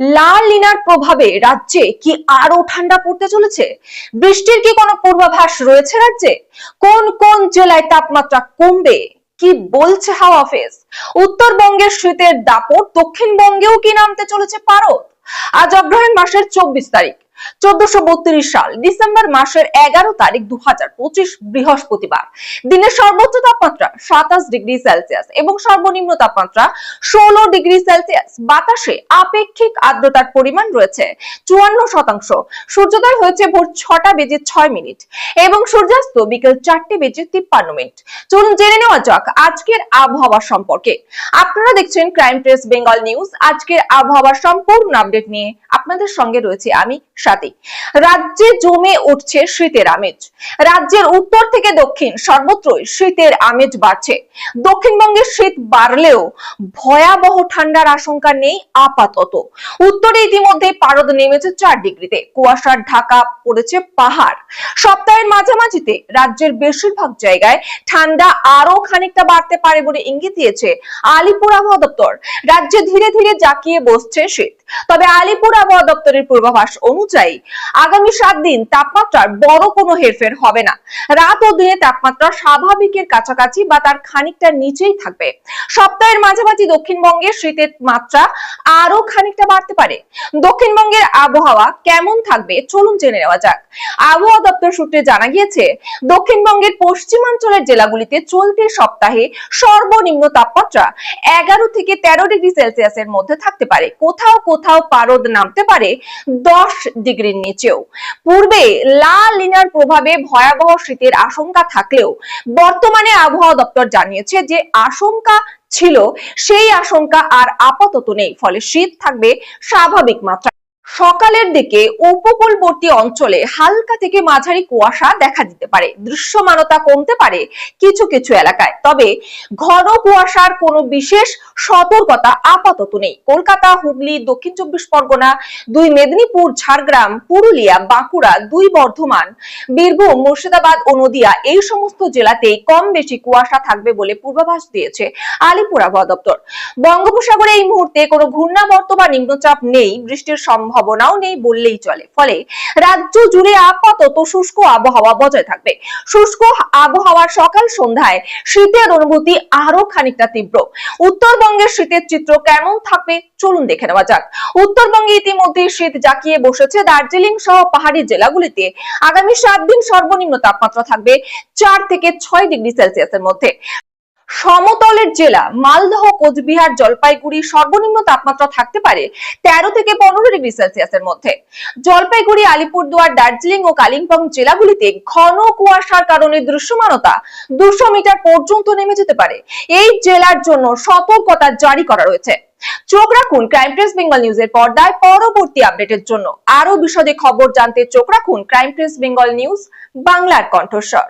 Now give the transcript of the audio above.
লাল liner প্রভাবে রাজ্যে কি আরও ঠান্ডা পড়তে চলেছে? বৃষ্টির কি কোনো পূর্বাভাস রয়েছে রাজ্যে? কোন কোন জেলায় তাপমাত্রা কমবে? কি বলছে হাওয়া অফিস? উত্তরবঙ্গের শীতের দাপট দক্ষিণবঙ্গেও কি নামতে চলেছে পারদ? আজ অগ্রহায়ণ মাসের চব্বিশ তারিখ। চোদ্দশো সাল, ডিসেম্বর মাসের এগারো তারিখ দু হাজার পঁচিশ বৃহস্পতিবার। দিনের সর্বোচ্চ তাপমাত্রা সাতাশ ডিগ্রি সেলসিয়াস এবং সর্বনিম্ন তাপমাত্রা ষোলো ডিগ্রি সেলসিয়াস। বাতাসে আপেক্ষিক আর্দ্রতার পরিমাণ রয়েছে চুয়ান্ন শতাংশ। সূর্যোদয় হয়েছে ভোর ছটা বেজে ছয় মিনিট এবং সূর্যাস্ত বিকেল চারটে বেজে তিপ্পান্ন মিনিট। চলুন জেনে নেওয়া যাক আজকের আবহাওয়া সম্পর্কে। আপনারা দেখছেন ক্রাইম প্রেস বেঙ্গল নিউজ আজকের আবহাওয়ার সম্পূর্ণ আপডেট নিয়ে আপনাদের সঙ্গে রয়েছে আমি সাথী। রাজ্যে জমে উঠছে শীতের আমেজ। রাজ্যের উত্তর থেকে দক্ষিণ সর্বত্রই শীতের আমেজ বাড়ছে। দক্ষিণবঙ্গে শীত বাড়লেও ভয়াবহ ঠান্ডার আশঙ্কা নেই আপাতত। উত্তরে ইতিমধ্যে পারদ নেমেছে চার ডিগ্রিতে। কুয়াশার ঢাকা পড়েছে পাহাড়। সপ্তাহের মাঝামাঝিতে রাজ্যের বেশিরভাগ জায়গায় ঠান্ডা আরও খানিকটা বাড়তে পারে বলে ইঙ্গিত দিয়েছে আলিপুর আবহাওয়া দপ্তর। রাজ্যে ধীরে ধীরে জাকিয়ে বসছে শীত। তবে আলিপুর আবহাওয়া দপ্তরের পূর্বাভাস অনুযায়ী আগামী সাত দিন তাপমাত্রার বড় কোনো হেরফের হবে না। রাত ও দিনে তাপমাত্রা স্বাভাবিকের কাছাকাছি বা তার খানিকটা নিচেই থাকবে। সপ্তাহের মাঝামাঝি দক্ষিণবঙ্গের শীতের মাত্রা আরও খানিকটা বাড়তে পারে। দক্ষিণবঙ্গের আবহাওয়া কেমন থাকবে চলুন জেনে নেওয়া যাক। আবহাওয়া দপ্তর সূত্রে জানা গিয়েছে, দক্ষিণবঙ্গের পশ্চিমাঞ্চলের জেলাগুলিতে চলতি সপ্তাহে সর্বনিম্ন তাপমাত্রা এগারো থেকে তেরো ডিগ্রি সেলসিয়াসের মধ্যে থাকতে পারে। কোথাও কোথাও পারদ নামতে পারে দশ ডিগ্রির নিচেও। পূর্বে লা লিনার প্রভাবে ভয়াবহ শীতের আশঙ্কা থাকলেও বর্তমানে আবহাওয়া দপ্তর জানিয়েছে যে আশঙ্কা ছিল, সেই আশঙ্কা আর আপাতত নেই। ফলে শীত থাকবে স্বাভাবিক মাত্রা সকালের দিকে উপকূলবর্তী অঞ্চলে হালকা থেকে মাঝারি কুয়াশা দেখা দিতে পারে। দৃশ্যমানতা কমতে পারে কিছু কিছু এলাকায়। তবে ঘন কুয়াশার কোনো বিশেষ সতর্কতা আপাতত নেই। কলকাতা, হুগলি, দক্ষিণ চব্বিশ পরগনা, দুই মেদিনীপুর, ঝাড়গ্রাম, পুরুলিয়া, বাঁকুড়া, দুই বর্ধমান, বীরভূম, মুর্শিদাবাদ ও নদিয়া এই সমস্ত জেলাতেই কম বেশি কুয়াশা থাকবে বলে পূর্বাভাস দিয়েছে আলিপুর আবহাওয়া দপ্তর। বঙ্গোপসাগরে এই মুহূর্তে কোনো ঘূর্ণাবর্ত বা নিম্নচাপ নেই। বৃষ্টির সম্ভাবনাও নেই বললেই চলে। ফলে রাজ্য জুড়ে আপাতত শুষ্ক আবহাওয়া বজায় থাকবে। শুষ্ক আবহাওয়ার সকাল সন্ধ্যায় শীতের অনুভূতি আরও খানিকটা তীব্র। উত্তরবঙ্গের শীতের চিত্র কেমন থাকবে চলুন দেখে নেওয়া যাক। উত্তরবঙ্গে ইতিমধ্যে শীত জাকিয়ে বসেছে। দার্জিলিং সহ পাহাড়ি জেলাগুলিতে আগামী সাত দিন সর্বনিম্ন তাপমাত্রা থাকবে চার থেকে ছয় ডিগ্রি সেলসিয়াসের মধ্যে। সমতলের জেলা মালদহ, কোচবিহার, জলপাইগুড়ি সর্বনিম্ন তাপমাত্রা থাকতে পারে তেরো থেকে পনেরো ডিগ্রি সেলসিয়াসের মধ্যে। জলপাইগুড়ি, আলিপুরদুয়ার, দার্জিলিং ও কালিম্পং জেলাগুলিতে ঘন কুয়াশার কারণে দৃশ্যমানতা দুশো মিটার পর্যন্ত নেমে যেতে পারে। এই জেলার জন্য সতর্কতা জারি করা রয়েছে। চোখ রাখুন ক্রাইম প্রেস বেঙ্গল নিউজের পর্দায় পরবর্তী আপডেটের জন্য। আরও বিশদে খবর জানতে চোখ রাখুন ক্রাইম প্রেস বেঙ্গল নিউজ বাংলার কণ্ঠস্বর।